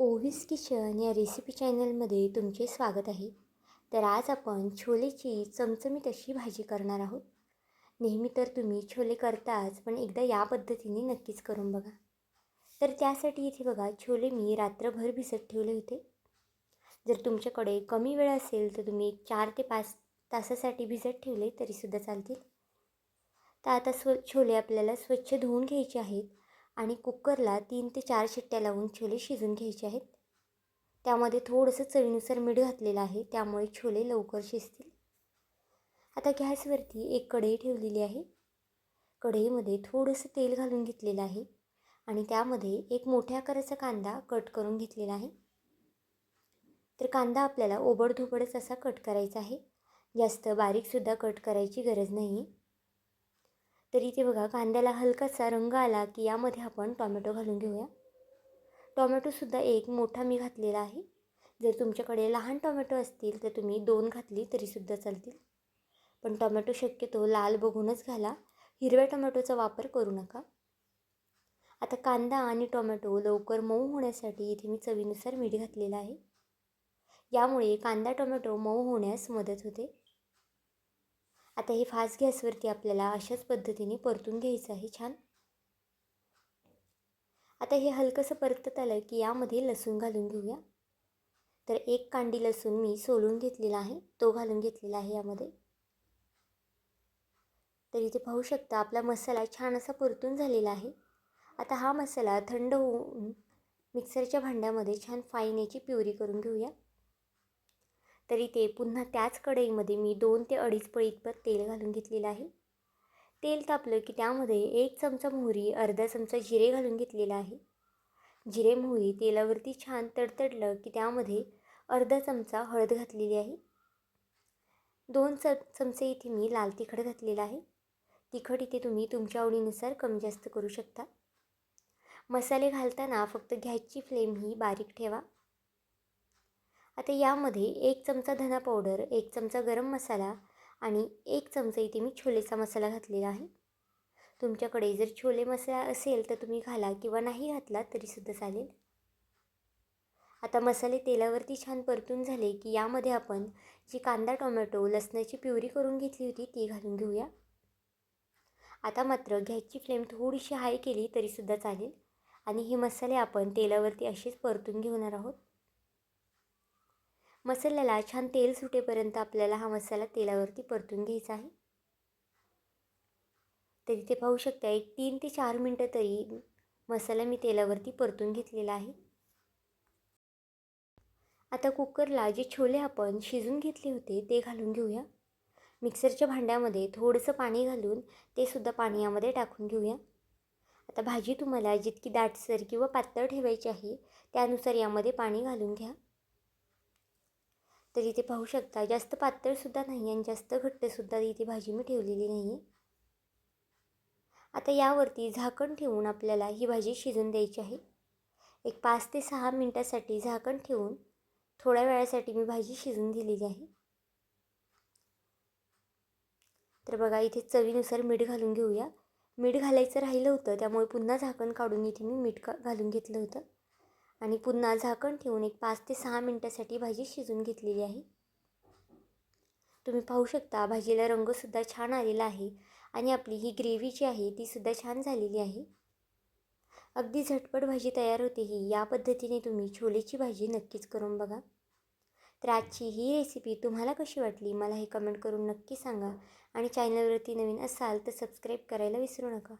ओव्हिस kitchen या recipe चॅनलमध्ये तुमचे स्वागत आहे. तर आज आपण छोलेची चमचमीत अशी भाजी करणार आहोत. नेहमी तर तुम्ही छोले करताच पण एकदा या पद्धतीने नक्कीच करून बघा. तर त्यासाठी इथे बघा छोले मी रात्रभर भिजत ठेवले होते. जर तुमच्याकडे कमी वेळ असेल तर तुम्ही चार ते पाच तासासाठी भिजत ठेवले तरीसुद्धा चालतील. तर आता स्व छोले आपल्याला स्वच्छ धुवून घ्यायचे आहेत. आणि कुकरला तीन ते चार शिट्ट्या लावून छोले शिजून घ्यायचे आहेत. त्यामध्ये थोडंसं चवीनुसार मीठ घातलेलं आहे त्यामुळे छोले लवकर शिजतील. आता गॅसवरती एक कढई ठेवलेली आहे. कढईमध्ये थोडंसं तेल घालून घेतलेलं आहे आणि त्यामध्ये एक मोठ्या आकाराचा कांदा कट करून घेतलेला आहे. तर कांदा आपल्याला ओबडधोबडच असा कट करायचा आहे. जास्त बारीकसुद्धा कट करायची गरज नाही तर इथे बघा कांद्याला हलकासा रंग आला की यामध्ये आपण टॉमॅटो घालून घेऊया. टॉमॅटोसुद्धा एक मोठा मी घातलेला आहे. जर तुमच्याकडे लहान टॉमॅटो असतील तर तुम्ही दोन घातली तरीसुद्धा चालतील. पण टॉमॅटो शक्यतो लाल बघूनच घाला. हिरव्या टोमॅटोचा वापर करू नका. आता कांदा आणि टोमॅटो लवकर मऊ होण्यासाठी इथे मी चवीनुसार मीठ घातलेलं आहे. यामुळे कांदा टोमॅटो मऊ होण्यास मदत होते. आता हे फास्ट गॅसवरती आपल्याला अशाच पद्धतीने परतून घ्यायचं आहे छान. आता हे हलकंसं परतत आलं की यामध्ये लसूण घालून घेऊया. तर एक कांडी लसूण मी सोलून घेतलेला आहे तो घालून घेतलेला आहे यामध्ये. तर इथे पाहू शकता आपला मसाला छान असा परतून झालेला आहे. आता हा मसाला थंड होऊन मिक्सरच्या भांड्यामध्ये छान फाईन याची प्युरी करून घेऊया. तरी ते पुन्हा त्याच कढईमध्ये मी दोन ते अडीच पळी इतपत तेल घालून घेतलेलं आहे. तेल तापलं की त्यामध्ये एक चमचा मोहरी अर्धा चमचा जिरे घालून घेतलेला आहे. जिरे मोहरी तेलावरती छान तडतडलं की त्यामध्ये अर्धा चमचा हळद घातलेली आहे. दोन च चमचे इथे मी लाल तिखट घातलेलं आहे. तिखट इथे तुम्ही तुमच्या आवडीनुसार कमी जास्त करू शकता. मसाले घालताना फक्त गॅसची फ्लेम ही बारीक ठेवा. आता यामध्ये एक चमचा धना पावडर एक चमचा गरम मसाला आणि एक चमचा इथे मी छोलेचा मसाला घातलेला आहे. तुमच्याकडे जर छोले मसाला असेल तर तुम्ही घाला किंवा नाही घातला तरीसुद्धा चालेल. आता मसाले तेलावरती छान परतून झाले की यामध्ये आपण जी कांदा टोमॅटो लसणाची प्युरी करून घेतली होती ती घालून घेऊया. आता मात्र गॅसची फ्लेम थोडीशी हाय केली तरीसुद्धा चालेल आणि हे मसाले आपण तेलावरती असेच परतून घेणार आहोत. मसाल्याला छान तेल सुटेपर्यंत आपल्याला हा मसाला तेलावरती परतून घ्यायचा आहे. तर इथे पाहू शकता एक तीन ते चार मिनटं तरी मसाला मी तेलावरती परतून घेतलेला आहे. आता कुकरला जे छोले आपण शिजून घेतले होते ते घालून घेऊया. मिक्सरच्या भांड्यामध्ये थोडंसं पाणी घालून ते सुद्धा पाणी यामध्ये टाकून घेऊया. आता भाजी तुम्हाला जितकी दाटसर किंवा पातळ ठेवायची आहे त्यानुसार यामध्ये पाणी घालून घ्या. तर इथे पाहू शकता जास्त पातळसुद्धा नाही आणि जास्त घट्टसुद्धा इथे भाजी मी ठेवलेली नाही. आहे आता यावरती झाकण ठेवून आपल्याला ही भाजी शिजून द्यायची आहे. एक पाच ते सहा मिनटासाठी झाकण ठेवून थोड्या वेळासाठी मी भाजी शिजून दिलेली आहे. तर बघा इथे चवीनुसार मीठ घालून घेऊया. मीठ घालायचं राहिलं होतं त्यामुळे पुन्हा झाकण काढून इथे मी मीठ का घालून घेतलं होतं. आणि पुन्हा झाकण ठेवून एक पाच ते सहा मिनटासाठी भाजी शिजून घेतलेली आहे. तुम्ही पाहू शकता भाजीला रंगसुद्धा छान आलेला आहे आणि आपली ही ग्रेव्ही जी आहे तीसुद्धा छान झालेली आहे. अगदी झटपट भाजी तयार होते ही या पद्धतीने तुम्ही छोलेची भाजी नक्कीच करून बघा. तर आजची ही रेसिपी तुम्हाला कशी वाटली मला हे कमेंट करून नक्की सांगा आणि चॅनलवरती नवीन असाल तर सबस्क्राईब करायला विसरू नका.